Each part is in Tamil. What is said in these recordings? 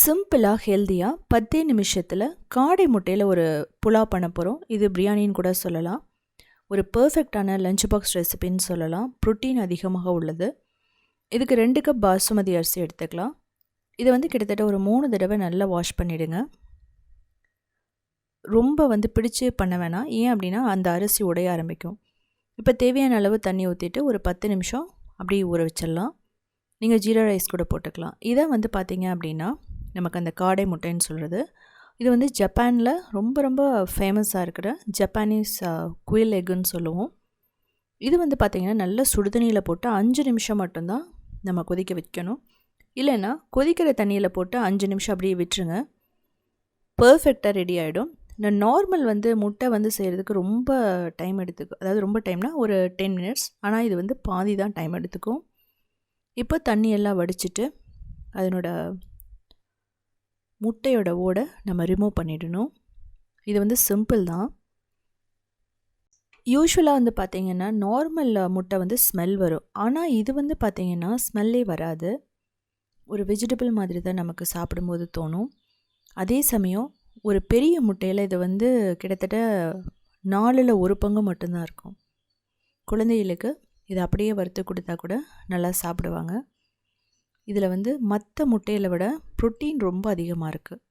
சிம்பிளாக ஹெல்த்தியாக பத்தே நிமிஷத்தில் காடை முட்டையில் ஒரு புலாவ் பண்ண போகிறோம் இது பிரியாணின்னு கூட சொல்லலாம். ஒரு பர்ஃபெக்டான லஞ்ச் பாக்ஸ் ரெசிபின்னு சொல்லலாம். ப்ரோட்டீன் அதிகமாக உள்ளது. இதுக்கு ரெண்டு கப் பாசுமதி அரிசி எடுத்துக்கலாம். இதை வந்து கிட்டத்தட்ட ஒரு மூணு தடவை நல்லா வாஷ் பண்ணிவிடுங்க ரொம்ப வந்து பிடிச்சு பண்ண வேணாம். ஏன் அப்படின்னா அந்த அரிசி உடைய ஆரம்பிக்கும். இப்போ தேவையான அளவு தண்ணி ஊற்றிட்டு ஒரு பத்து நிமிஷம் அப்படியே ஊற வச்சிடலாம். நீங்கள் ஜீரா ரைஸ் கூட போட்டுக்கலாம். இதை வந்து பார்த்தீங்க அப்படின்னா நமக்கு அந்த காடை முட்டைன்னு சொல்கிறது இது வந்து ஜப்பானில் ரொம்ப ரொம்ப ஃபேமஸாக இருக்கிற ஜப்பானீஸ் குயில் எக்குன்னு சொல்லுவோம். இது வந்து பார்த்திங்கன்னா நல்ல சுடுதண்ணியில் போட்டு அஞ்சு நிமிஷம் மட்டும்தான் நம்ம கொதிக்க வைக்கணும். இல்லைன்னா கொதிக்கிற தண்ணியில் போட்டு அஞ்சு நிமிஷம் அப்படியே விட்டுருங்க. பர்ஃபெக்டாக ரெடி ஆகிடும் இந்த நார்மல் வந்து முட்டை வந்து செய்கிறதுக்கு ரொம்ப டைம் எடுத்துக்கும். அதாவது ரொம்ப டைம்னா ஒரு டென் மினிட்ஸ் ஆனால் இது வந்து பாதி தான் டைம் எடுத்துக்கும். இப்போ தண்ணி எல்லாம் வடிச்சிட்டு அதனோட முட்டையோட ஓடை நம்ம ரிமூவ் பண்ணிடணும். இது வந்து சிம்பிள் தான். யூஸ்வலாக வந்து பார்த்திங்கன்னா நார்மல் முட்டை வந்து ஸ்மெல் வரும். ஆனால் இது வந்து பார்த்திங்கன்னா ஸ்மெல்லே வராது. ஒரு வெஜிடபிள் மாதிரி தான் நமக்கு சாப்பிடும்போது தோணும். அதே சமயம் ஒரு பெரிய முட்டையில் இது வந்து கிட்டத்தட்ட நாலில் ஒரு பங்கு மட்டும்தான் இருக்கும். குழந்தைகளுக்கு இதை அப்படியே வறுத்து கொடுத்தா கூட நல்லா சாப்பிடுவாங்க. இதில் வந்து மற்ற முட்டையில் விட ப்ரோட்டீன் ரொம்ப அதிகமாக இருக்குது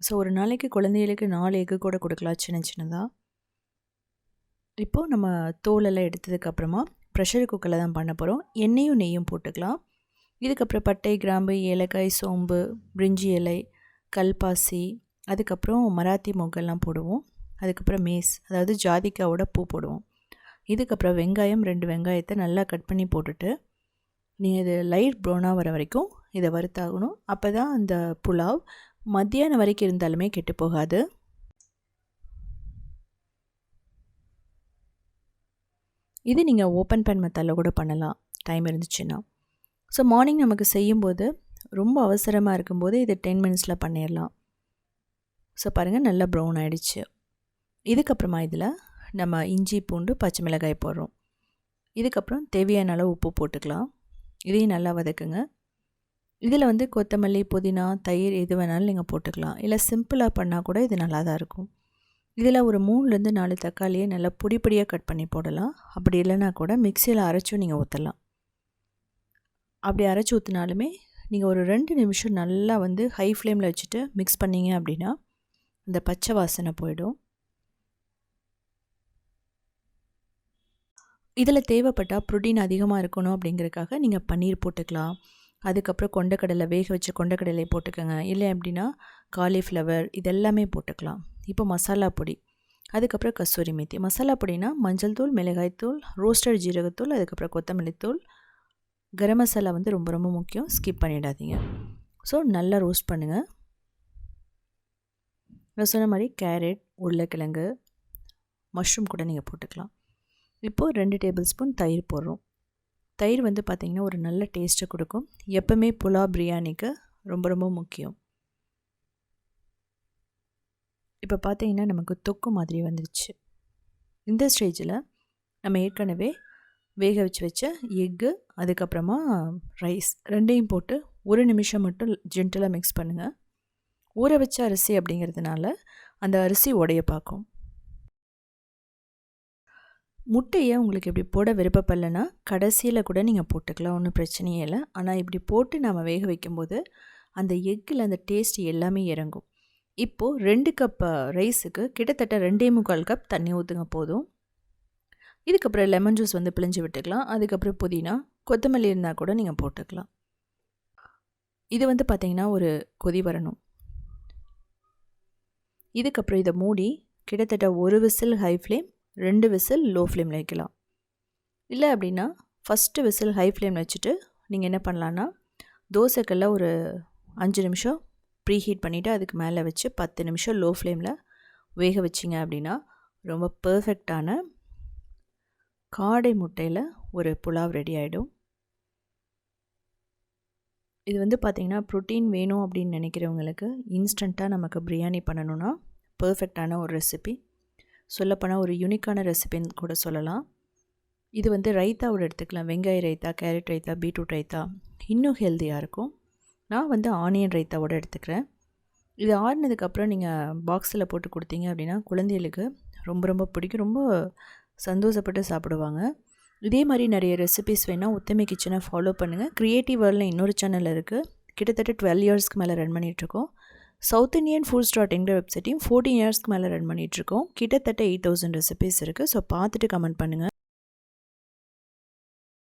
ஸோ ஒரு நாளைக்கு குழந்தைகளுக்கு நாலு எக்கு கூட கொடுக்கலாம் சின்ன சின்னதாக இப்போது நம்ம தோலெல்லாம் எடுத்ததுக்கப்புறமா ப்ரெஷர் குக்கரில் தான் பண்ண போகிறோம் எண்ணெயும் நெய்யும் போட்டுக்கலாம். இதுக்கப்புறம் பட்டை கிராம்பு ஏலக்காய் சோம்பு பிரிஞ்சி இலை கல்பாசி அதுக்கப்புறம் மராத்தி மொக்கெல்லாம் போடுவோம். அதுக்கப்புறம் மேஸ் அதாவது ஜாதிக்காவோட பூ போடுவோம். இதுக்கப்புறம் வெங்காயம் ரெண்டு வெங்காயத்தை நல்லா கட் பண்ணி போட்டுட்டு நீங்கள் இது லைட் ப்ரௌனாக வர வரைக்கும் இதை வறுத்தாகணும். அப்போ தான் அந்த புலாவ் மத்தியானம் வரைக்கும் இருந்தாலுமே கெட்டு போகாது. இது நீங்கள் ஓப்பன் பேன் மெத்தடில் கூட பண்ணலாம். டைம் இருந்துச்சுன்னா. ஸோ மார்னிங் நமக்கு செய்யும்போது ரொம்ப அவசரமாக இருக்கும்போது இது டென் மினிட்ஸில் பண்ணிடலாம் ஸோ பாருங்கள் நல்லா ப்ரௌன் ஆகிடுச்சு இதுக்கப்புறமா இதில் நம்ம இஞ்சி பூண்டு பச்சை மிளகாய் போடுறோம். இதுக்கப்புறம் தேவையான அளவு உப்பு போட்டுக்கலாம். இதையும் நல்லா வதக்குங்க. இதில் வந்து கொத்தமல்லி புதினா தயிர் எது வேணாலும் நீங்கள் போட்டுக்கலாம். இல்லை சிம்பிளாக பண்ணால் கூட இது நல்லா தான் இருக்கும். இதில் ஒரு மூணுலேருந்து நாலு தக்காளியை நல்லா பொடி பொடியாக கட் பண்ணி போடலாம். அப்படி இல்லைனா கூட மிக்சியில் அரைச்சும் நீங்கள் ஊற்றலாம் அப்படி அரைச்சி ஊற்றினாலுமே நீங்கள் ஒரு ரெண்டு நிமிஷம் நல்லா வந்து ஹை ஃப்ளேமில் வச்சுட்டு மிக்ஸ் பண்ணிங்க அப்படின்னா அந்த பச்சை வாசனை போயிடும். இதில் தேவைப்பட்டால் ப்ரோட்டீன் அதிகமாக இருக்கணும் அப்படிங்கிறதுக்காக நீங்கள் பன்னீர் போட்டுக்கலாம். அதுக்கப்புறம் கொண்டக்கடலை வேக வச்ச கொண்டக்கடலை போட்டுக்கோங்க. இல்லை அப்படின்னா காலிஃப்ளவர் இதெல்லாமே போட்டுக்கலாம். இப்போ மசாலா பொடி. அதுக்கப்புறம் கஸ்தூரி மேத்தி. மசாலா பொடினா மஞ்சள் தூள் மிளகாய் தூள் ரோஸ்டட் ஜீரகத்தூள் அதுக்கப்புறம் கொத்தமல்லி தூள். கரம் மசாலா வந்து ரொம்ப ரொம்ப முக்கியம். ஸ்கிப் பண்ணிடாதீங்க. ஸோ நல்லா ரோஸ்ட் பண்ணுங்கள் நான் சொன்ன மாதிரி கேரட் உருளைக்கிழங்கு மஷ்ரூம் கூட நீங்கள் போட்டுக்கலாம். இப்போது ரெண்டு டேபிள் ஸ்பூன் தயிர் போடுறோம். தயிர் வந்து பார்த்திங்கன்னா ஒரு நல்ல டேஸ்ட்டை கொடுக்கும். எப்போவுமே புலா பிரியாணிக்கு ரொம்ப ரொம்ப முக்கியம். இப்போ பார்த்தீங்கன்னா நமக்கு தொக்கு மாதிரி வந்துடுச்சு இந்த ஸ்டேஜில் நம்ம ஏற்கனவே வேக வச்சு வச்ச எக்கு அதுக்கப்புறமா ரைஸ் ரெண்டையும் போட்டு ஒரு நிமிஷம் மட்டும் ஜென்டலாக மிக்ஸ் பண்ணுங்கள் ஊற வச்ச அரிசி அப்படிங்கிறதுனால அந்த அரிசி உடைய பார்க்கும். முட்டையை உங்களுக்கு இப்படி போட விருப்பப்படலைன்னா கடைசியில் கூட நீங்கள் போட்டுக்கலாம் ஒன்றும் பிரச்சனையே இல்லை. ஆனால் இப்படி போட்டு நம்ம வேக வைக்கும்போது அந்த எக்கில் அந்த டேஸ்ட் எல்லாமே இறங்கும். இப்போது ரெண்டு கப் ரைஸுக்கு கிட்டத்தட்ட ரெண்டே முக்கால் கப் தண்ணி ஊற்றுங்க போதும். இதுக்கப்புறம் லெமன் ஜூஸ் வந்து பிழிஞ்சு விட்டுக்கலாம். அதுக்கப்புறம் புதினா கொத்தமல்லி இருந்தால் கூட நீங்கள் போட்டுக்கலாம். இது வந்து பார்த்திங்கன்னா ஒரு கொதி வரணும். இதுக்கப்புறம் இதை மூடி கிட்டத்தட்ட ஒரு விசில் ஹை ஃப்ளேம் ரெண்டு விசில் லோ ஃப்ளேமில் வைக்கலாம். இல்லை அப்படின்னா ஃபஸ்ட்டு விசில் ஹை ஃப்ளேமில் வச்சுட்டு நீங்கள் என்ன பண்ணலான்னா தோசைக்கல்ல ஒரு அஞ்சு நிமிஷம் ப்ரீ ஹீட் பண்ணிவிட்டு அதுக்கு மேலே வச்சு பத்து நிமிஷம் லோ ஃப்ளேமில் வேக வச்சிங்க அப்படின்னா ரொம்ப பர்ஃபெக்டான காடை முட்டையில் ஒரு புலாவ் ரெடி ஆகிடும் இது வந்து பார்த்திங்கன்னா ப்ரோட்டீன் வேணும் அப்படின்னு நினைக்கிறவங்களுக்கு இன்ஸ்டண்ட்டாக நமக்கு பிரியாணி பண்ணணுன்னா பர்ஃபெக்டான ஒரு ரெசிபி சொல்லப்போனால் ஒரு யூனிக்கான ரெசிபின்னு கூட சொல்லலாம். இது வந்து ரைத்தாவோட எடுத்துக்கலாம். வெங்காய ரைத்தா கேரட் ரைத்தா பீட்ரூட் ரைத்தா. இன்னும் ஹெல்த்தியாக இருக்கும். நான் வந்து ஆனியன் ரைத்தாவோட எடுத்துக்கிறேன். இது ஆடினதுக்கப்புறம் நீங்கள் பாக்ஸில் போட்டு கொடுத்தீங்க அப்படின்னா குழந்தைகளுக்கு ரொம்ப ரொம்ப பிடிக்கும். ரொம்ப சந்தோஷப்பட்டு சாப்பிடுவாங்க. இதே மாதிரி நிறைய ரெசிபிஸ் வேணால் உத்தமை கிச்சனை ஃபாலோ பண்ணுங்கள் க்ரியேட்டிவ் வேர்ல்டில் இன்னொரு சேனல் இருக்குது கிட்டத்தட்ட டுவெல் இயர்ஸ்க்கு மேலே ரன் பண்ணிகிட்ருக்கோம் சவுத் இந்தியன் ஃபுட்ஸ் டாட் என்கிற வெப்சைட்டையும் ஃபோர்டீன் இயர்ஸ்க்கு மேலே ரன் பண்ணிகிட்ருக்கோம் கிட்டத்தட்ட எயிட் தௌசண்ட் ரெசிபிஸ் இருக்குது ஸோ பார்த்துட்டு கமெண்ட் பண்ணுங்கள்